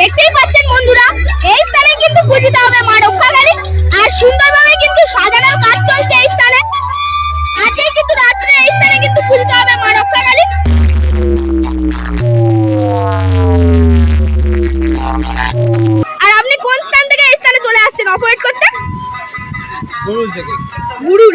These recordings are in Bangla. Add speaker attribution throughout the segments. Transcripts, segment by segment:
Speaker 1: দেখতেই পাচ্ছেন বন্ধুরা এই স্থানে কিন্তু পূজিতা হবে মা রক্ষাকালী আর সুন্দরভাবে কিন্তু সাজানোর কাজ চলছে এই স্থানে। আজকে কিন্তু রাত্রে এই স্থানে কিন্তু পূজিতা হবে মা রক্ষাকালী আর আপনি কোন স্থান থেকে এই স্থানে চলে আসছেন? অপারেট করতে?
Speaker 2: বুরুল থেকে।
Speaker 1: বুরুল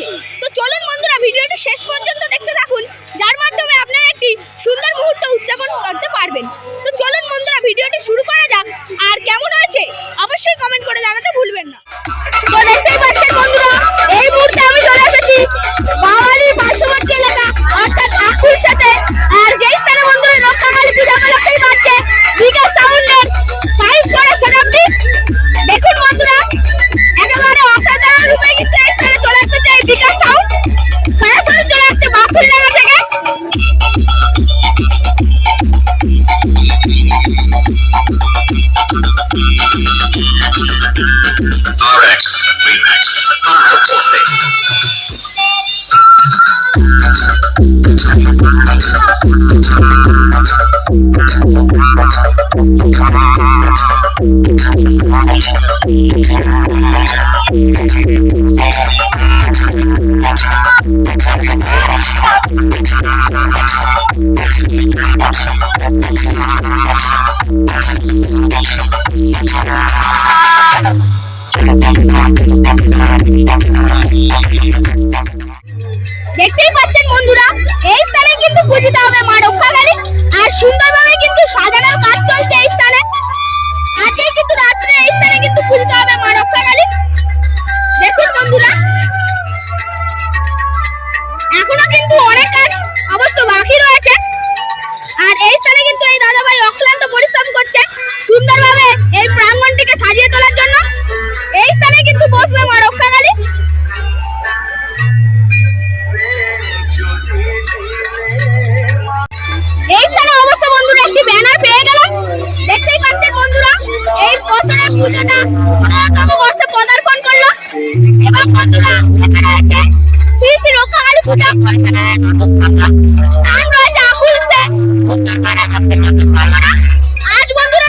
Speaker 1: watching. দেখতেই পূজিত হবে মা আর সুন্দর पूजा करते हैं স্নান রয়েছে আঙ্গুলসে आज বন্ধুরা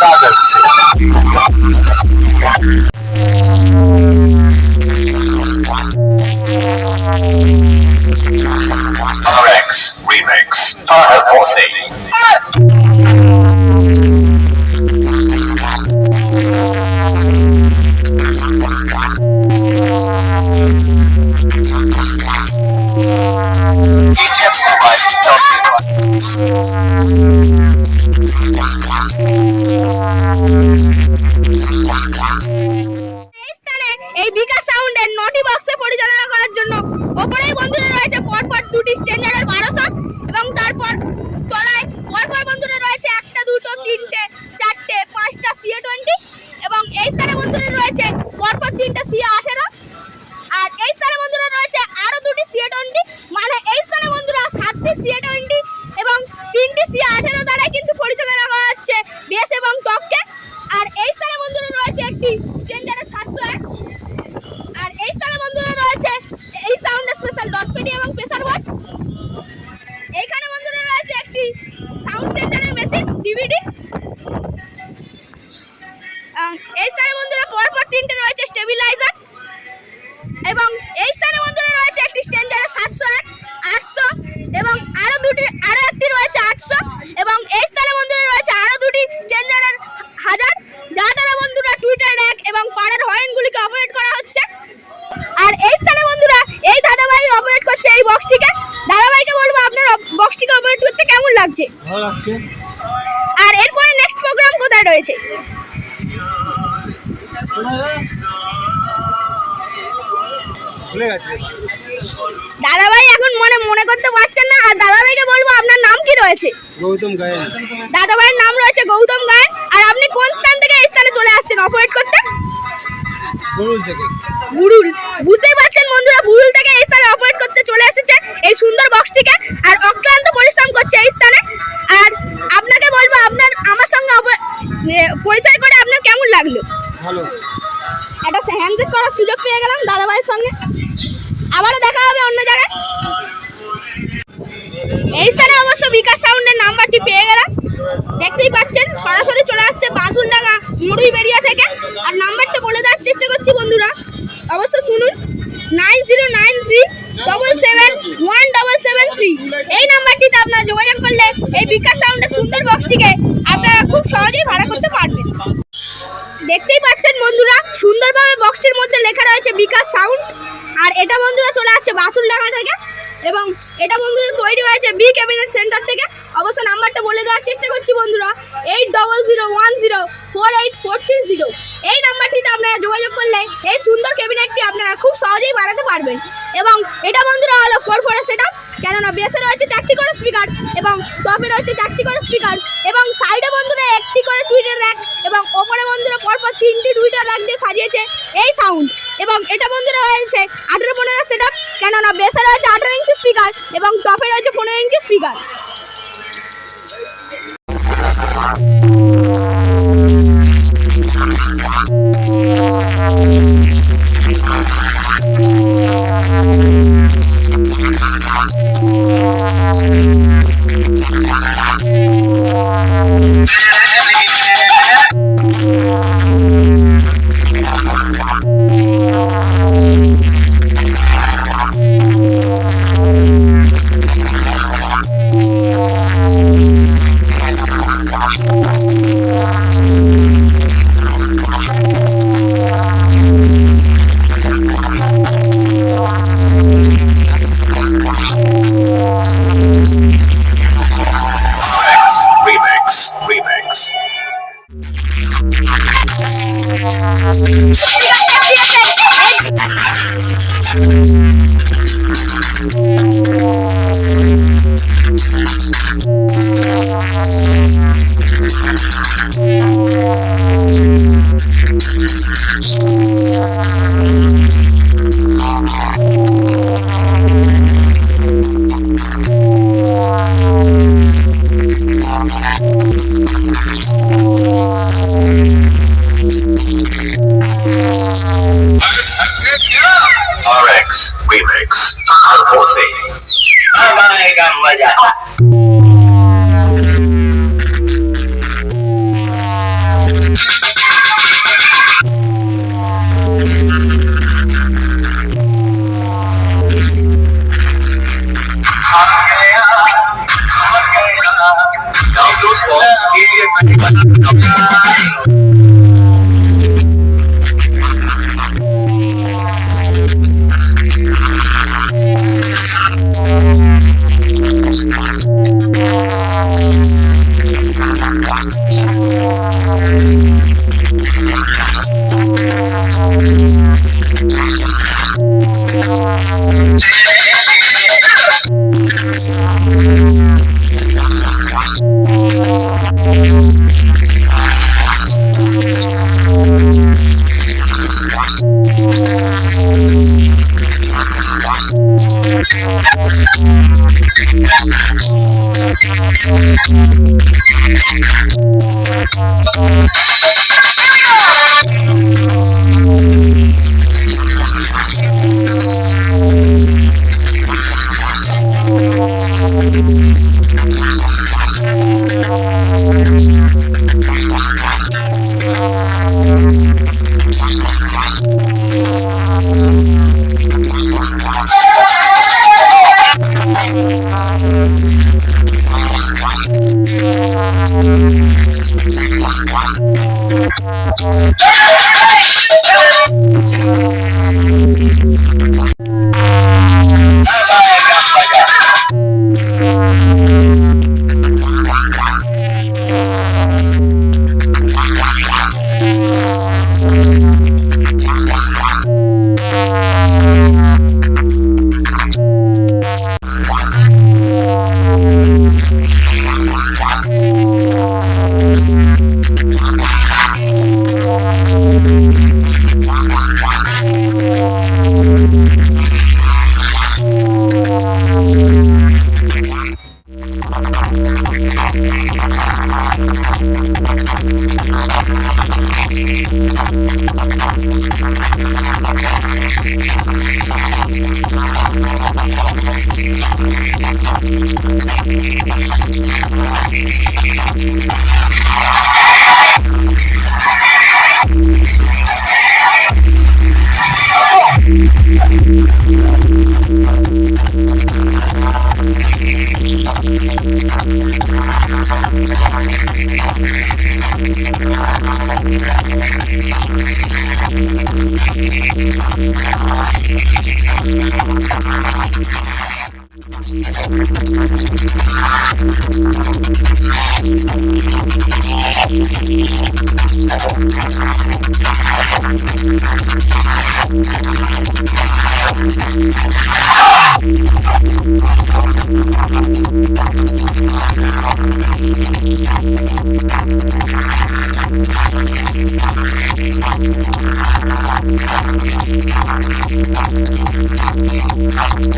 Speaker 3: নেশা RX Remix. Taha Posse
Speaker 1: রয়েছে
Speaker 2: গৌতম গায়েন।
Speaker 1: দাদাভাইয়ের নাম রয়েছে গৌতম গায়ন। আর আপনি কোন স্থান থেকে এই স্থানে চলে আসছেন অপারেট করতে?
Speaker 2: গরুল থেকে।
Speaker 1: বুরুল বুঝতেই পারছেন বন্ধুরা বুরুল থেকে এই স্থানে অপারেট করতে চলে এসেছে। এই সুন্দর বক্সটিকে আর অক্লান্ত পরিশ্রম করছে এই স্থানে। আর আপনাকে বলব আপনার আমার সঙ্গে পরিচয় করে আপনার কেমন লাগল?
Speaker 2: ভালো।
Speaker 1: একটা হ্যান্ডশেক করার সুযোগ পেয়ে গেলাম দাদাভাইয়ের সঙ্গে। আবারও দেখা হবে অন্য জায়গায়। এই স্থানে অবশ্য বিকাশ সাউন্ডের নাম্বারটি পেয়ে গেলাম। দেখতেই পাচ্ছেন, সরাসরি চলে আসছে বাসুলডাঙ্গা মুড়ি বেরিয়া থেকে। আর নাম্বারটা বলে দেওয়ার চেষ্টা করছি বন্ধুরা। অবশ্য শুনুন, nine zero nine three double seven one double seven three. এই নাম্বারটিতে আপনারা যোগাযোগ করলে এই বিকাশ সাউন্ডের সুন্দর বক্সটিকে আপনারা খুব সহজেই ভাড়া করতে পারবেন। দেখতেই পাচ্ছেন বন্ধুরা, সুন্দরভাবে বক্সটির মধ্যে লেখা রয়েছে বিকাশ সাউন্ড। আর এটা বন্ধুরা চলে আসছে বাসুলডাঙ্গা থেকে। এবং এটা বন্ধুরা তৈরি হয়েছে বি ক্যাবিনেট সেন্টার থেকে। অবশ্য নাম্বারটা বলে দেওয়ার চেষ্টা করছি বন্ধুরা। Eight double zero one zero four eight four three zero এই নাম্বারটিতে আপনারা যোগাযোগ করলে এই সুন্দর ক্যাবিনেটটি আপনারা খুব সহজেই বানাতে পারবেন। এবং এটা বন্ধুরা হলো ফোর ফোরের সেট আপ কেননা বেসে রয়েছে চারটি করে স্পিকার এবং টপে রয়েছে চারটি করে স্পিকার এবং সাইডে বন্ধুরা একটি করে টুইটার র্যাক এবং ওপরে বন্ধুরা পরপর তিনটি টুইটার র্যাক দিয়ে সাজিয়েছে এই সাউন্ড এবং এটা বন্ধুরা হয়েছে আঠেরো পনেরো সেট আপ কেননা বেসে রয়েছে আঠেরো ইঞ্চি স্পিকার এবং টপে রয়েছে পনেরো inch speaker RX
Speaker 3: Remix ハルコーセイ甘
Speaker 4: いがんまじ
Speaker 3: ゃ Bupati Bandung Jogar. Thank you. Oh,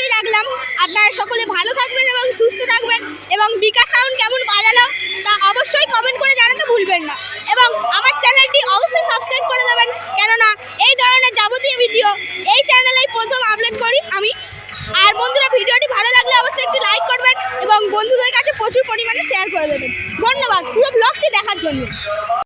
Speaker 1: মতোই রাখলাম। আপনারা সকলে ভালো থাকবেন এবং সুস্থ থাকবেন এবং বিকাশ সাউন্ড কেমন বাজালো তা অবশ্যই কমেন্ট করে জানাতে ভুলবেন না। এবং আমার চ্যানেলটি অবশ্যই সাবস্ক্রাইব করে দেবেন। কেননা এই ধরনের যাবতীয় ভিডিও এই চ্যানেলেই প্রথম আপলোড করি আমি। আর বন্ধুরা ভিডিওটি ভালো লাগলে অবশ্যই একটি লাইক করবেন এবং বন্ধুদের কাছে প্রচুর পরিমাণে শেয়ার করে দেবেন। ধন্যবাদ, পুরো ব্লগটি দেখার জন্য।